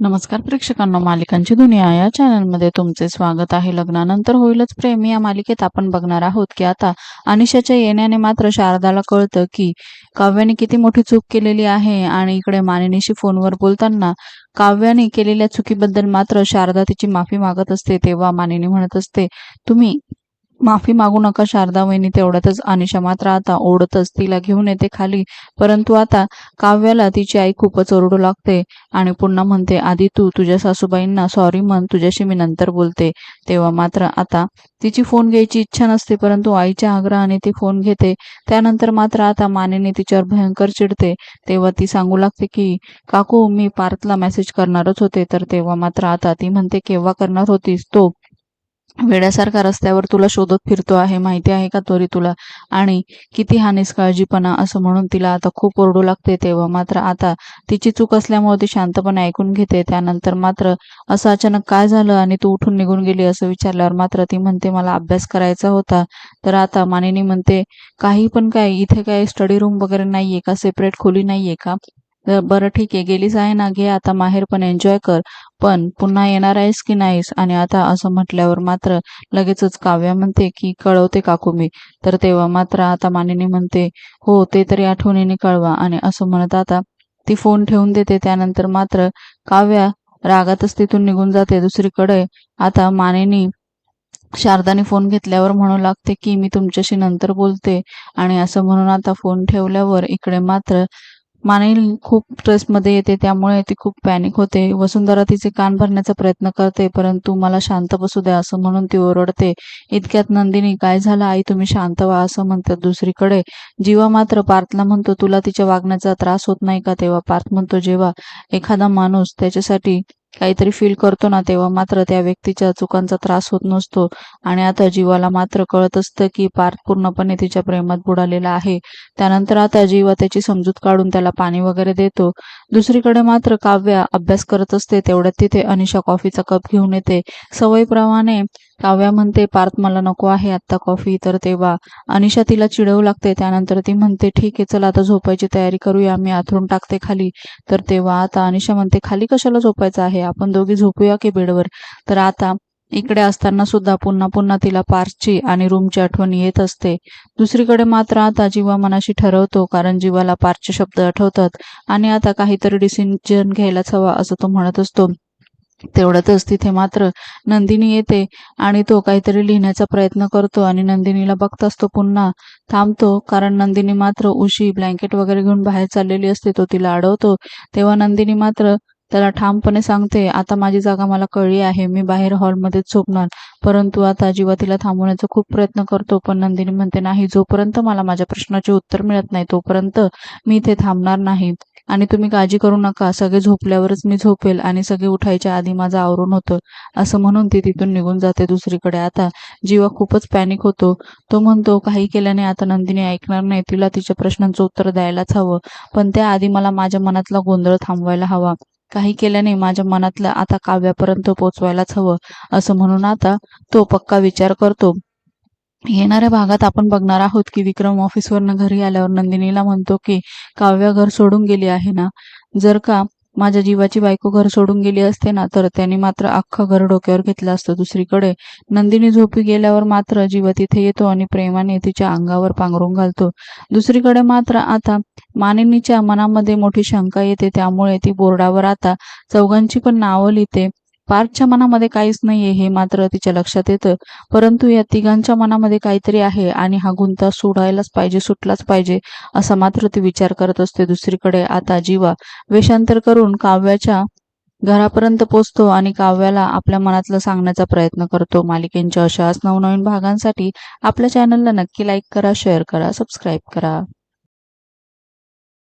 नमस्कार प्रेक्षकांना मालिकांची दुनिया या चॅनलमध्ये तुमचे स्वागत आहे. लग्नानंतर होईलच प्रेम. या मालिकेत आपण बघणार आहोत की आता अनिशाच्या येण्याने मात्र शारदाला कळतं की काव्याने किती मोठी चूक केलेली आहे आणि इकडे मानिनीशी फोनवर बोलताना काव्याने केलेल्या चुकीबद्दल मात्र शारदा तिची माफी मागत असते तेव्हा मानिनी म्हणत असते तुम्ही माफी मागू नका शारदा वहिनी तेवढ्यातच अनिशा मात्र आता ओढतच तिला घेऊन येते खाली. परंतु आता काव्याला तिची आई खूपच ओरडू लागते आणि पुन्हा म्हणते आधी तू तुझ्या सासूबाईंना सॉरी म्हण तुझ्याशी मी नंतर बोलते. तेव्हा मात्र आता तिची फोन घ्यायची इच्छा नसते परंतु आईच्या आग्रहाने ती फोन घेते. त्यानंतर मात्र आता मानेने तिच्यावर भयंकर चिडते. तेव्हा ती सांगू लागते की काकू मी पार्थला मेसेज करणारच होते. तर तेव्हा मात्र आता ती म्हणते केव्हा करणार होतीस? तो वेड्यासारखा रस्त्यावर तुला शोधत फिरतो आहे माहिती आहे का तोरी तुला? आणि किती हा निष्काळजीपणा असं म्हणून तिला आता खूप ओरडू लागते तेव्हा. मात्र आता तिची चूक असल्यामुळे ती शांतपणे ऐकून घेते. त्यानंतर मात्र असं अचानक काय झालं आणि तू उठून निघून गेली असं विचारल्यावर मात्र ती म्हणते मला अभ्यास करायचा होता. तर आता मानिनी म्हणते काही पण काय इथे काय स्टडी रूम वगैरे नाहीये का? सेपरेट खोली नाहीये का? बरं ठीक आहे गेलीच आहे ना घे आता माहेर पण एन्जॉय कर. पण पुन्हा येणार आहेस की नाहीस? आणि आता असं म्हटल्यावर मात्र लगेचच काव्या म्हणते की कळवते काकू मी. तर तेव्हा मात्र आता मानिनी म्हणते हो ते तरी आठवणीने कळवा. आणि असं म्हणत आता ती फोन ठेवून देते. त्यानंतर मात्र काव्या रागातच तिथून निघून जाते दुसरीकडे. आता मानेनी शारदाने फोन घेतल्यावर म्हणू लागते की मी तुमच्याशी नंतर बोलते. आणि असं म्हणून आता फोन ठेवल्यावर इकडे मात्र मानेल खूप स्ट्रेसमध्ये येते त्यामुळे ती खूप पॅनिक होते. वसुंधरा तिचे कान भरण्याचा प्रयत्न करते परंतु मला शांत बसू द्या असं म्हणून ती ओरडते. इतक्यात नंदिनी काय झालं आई? तुम्ही शांत व्हा असं म्हणतात दुसरीकडे. जीवा मात्र पार्थला म्हणतो तुला तिच्या वागण्याचा त्रास होत नाही का? तेव्हा पार्थ म्हणतो जेव्हा एखादा माणूस त्याच्यासाठी काहीतरी फील करतो ना तेव्हा मात्र त्या व्यक्तीच्या चुकांचा त्रास होत नसतो. आणि आता जीवाला मात्र कळत असतं की पार्थ पूर्णपणे तिच्या प्रेमात बुडालेला आहे. त्यानंतर आता जीवा त्याची समजूत काढून त्याला पाणी वगैरे देतो. दुसरीकडे मात्र काव्या अभ्यास करत असते तेवढ्यात तिथे अनिशा कॉफीचा कप घेऊन येते. सवयीप्रमाणे काव्या म्हणते पार्थ मला नको आहे आत्ता कॉफी. तर तेव्हा अनिशा तिला चिडवू लागते. त्यानंतर ती म्हणते ठीक आहे चला आता झोपायची तयारी करूया मी आथरून टाकते खाली. तर तेव्हा आता अनिशा म्हणते खाली कशाला झोपायचं आहे? आहे. आपण दोघी झोपूया की बेडवर? तर आता इकडे असताना सुद्धा पुन्हा पुन्हा तिला पार्कची आणि रूमची आठवण येत असते. दुसरीकडे मात्र आता जीवा मनाशी ठरवतो कारण जीवाला पार्कचे शब्द आठवतात. आणि आता काहीतरी डिसिजन घ्यायलाच हवा असं तो म्हणत असतो. तेवढ्यातच तिथे मात्र नंदिनी येते आणि तो काहीतरी लिहिण्याचा प्रयत्न करतो आणि नंदिनीला बघताच तो पुन्हा. थांबतो कारण नंदिनी मात्र उशी ब्लँकेट वगैरे घेऊन बाहेर चाललेली असते तो तिला अडवतो. तेव्हा नंदिनी मात्र त्याला ठामपणे सांगते आता माझी जागा मला कळली आहे मी बाहेर हॉलमध्येच झोपणार. परंतु आता जीवा तिला थांबवण्याचा खूप प्रयत्न करतो पण नंदिनी म्हणते नाही जोपर्यंत मला माझ्या प्रश्नाचे उत्तर मिळत नाही तोपर्यंत मी इथे थांबणार नाही. आणि तुम्ही काळजी करू नका सगळे झोपल्यावरच मी झोपेल आणि सगळे उठायच्या आधी माझं आवरून होतं. असं म्हणून ती तिथून निघून जाते दुसरीकडे. आता जीवा खूपच पॅनिक होतो. तो म्हणतो काही केल्याने आता नंदिनी ऐकणार नाही तिला तिच्या प्रश्नांचं उत्तर द्यायलाच हवं. पण त्याआधी मला माझ्या मनातला गोंधळ थांबवायला हवा. काही केल्याने माझ्या मनातलं आता काव्यापर्यंत पोचवायलाच हवं असं म्हणून आता तो पक्का विचार करतो. येणाऱ्या भागात आपण बघणार आहोत की विक्रम ऑफिसवरनं घरी आल्यावर नंदिनीला म्हणतो की काव्या घर सोडून गेली आहे ना? जर का माझ्या जीवाची बायको घर सोडून गेली असते ना तर त्यांनी मात्र अख्खं घर डोक्यावर घेतलं असतं दुसरीकडे. नंदिनी झोपी गेल्यावर मात्र जीवा तिथे येतो आणि प्रेमाने तिच्या अंगावर पांघरून घालतो. दुसरीकडे मात्र आता मानिनीच्या मनामध्ये मोठी शंका येते त्यामुळे ती बोर्डावर आता चौघांची पण नावं लिहिते. पार्थच्या मनामध्ये काहीच नाहीये हे मात्र तिच्या लक्षात येतं. परंतु या तिघांच्या मनामध्ये काहीतरी आहे आणि हा गुंता सोडायलाच पाहिजे सुटलाच पाहिजे असा मात्र ती विचार करत असते. दुसरीकडे आता जीवा वेषांतर करून काव्याच्या घरापर्यंत पोचतो आणि काव्याला आपल्या मनातलं सांगण्याचा प्रयत्न करतो. मालिकेंच्या अशाच नवनवीन भागांसाठी आपल्या चॅनलला नक्की लाईक करा शेअर करा सबस्क्राईब करा.